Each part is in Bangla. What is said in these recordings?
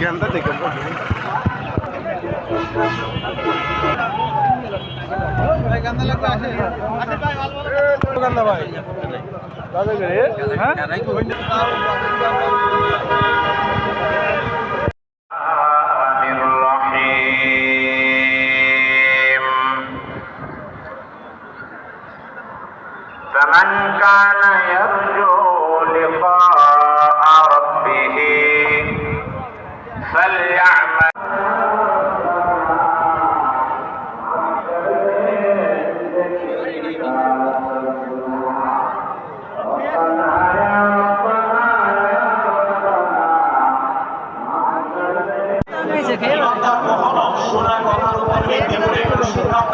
গেন্দা দেখে গেন্দা ভাই। দাদা হ্যাঁ? فمن كان يرجو لقاء ربه فليعمل ইমানদার কখনো শোনা কথার উপর ভিত্তি করে কোনো সিদ্ধান্ত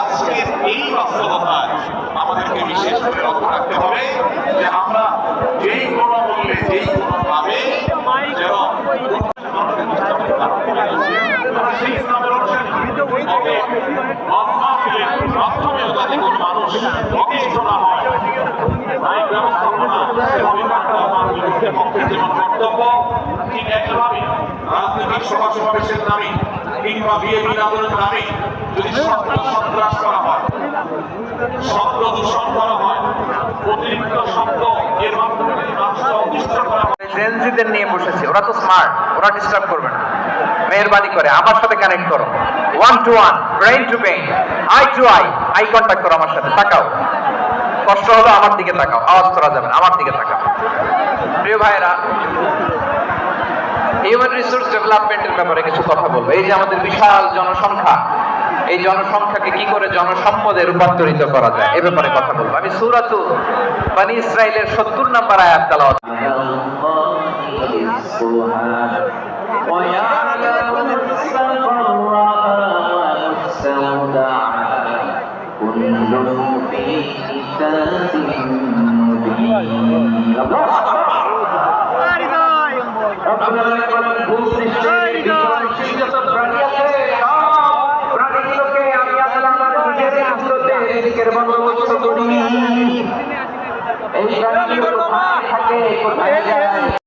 আজকের এই বাস্তবতায় আমাদেরকে বিশেষ করে লক্ষ্য রাখতে হবে যে অতিষ্ঠ না হয় তাই ব্যবস্থাপনা কর্তব্য ঠিক সমাবেশের নামে কিংবা বিয়ে বিনোদনের নামে যদি সন্ত্রাস করা হয়। হয় নিয়ে বসেছি, ওরা তো স্মার্ট ওরা ডিস্টার্ব করবে না। মেহরবানি করে, আমার সাথে কানেক্ট করো। One to one brain to brain eye to eye eye contact করো আমার সাথে, তাকাও। কষ্ট হলো আমার দিকে তাকাও, আওয়াজ করা যাবে না, আমার দিকে তাকাও। প্রিয় ভাইরা হিউম্যান রিসোর্স ডেভেলপমেন্টের ব্যাপারে কিছু কথা বলব। এই যে আমাদের বিশাল জনসংখ্যা, এই জনসংখ্যাকে কি করে জনসম্পদে রূপান্তরিত করা যায়, এ ব্যাপারে কথা বলব। আমি সুরাতু বানি ইসরাইলের সত্তর নাম্বার আয়াত তালাওয়াত ويعلم السر والمستودع كل في كتاب مبين আপনারা বলেন ভূ সৃষ্টি সৃষ্টি যত প্রাণী আছে সব প্রাণীগুলোকে আমি আল্লাহ আমার নিজের কুদরতে রিজিকের বন্দোবস্ত করি এই প্রাণীগুলো কোথায় থাকে কোথায় যায়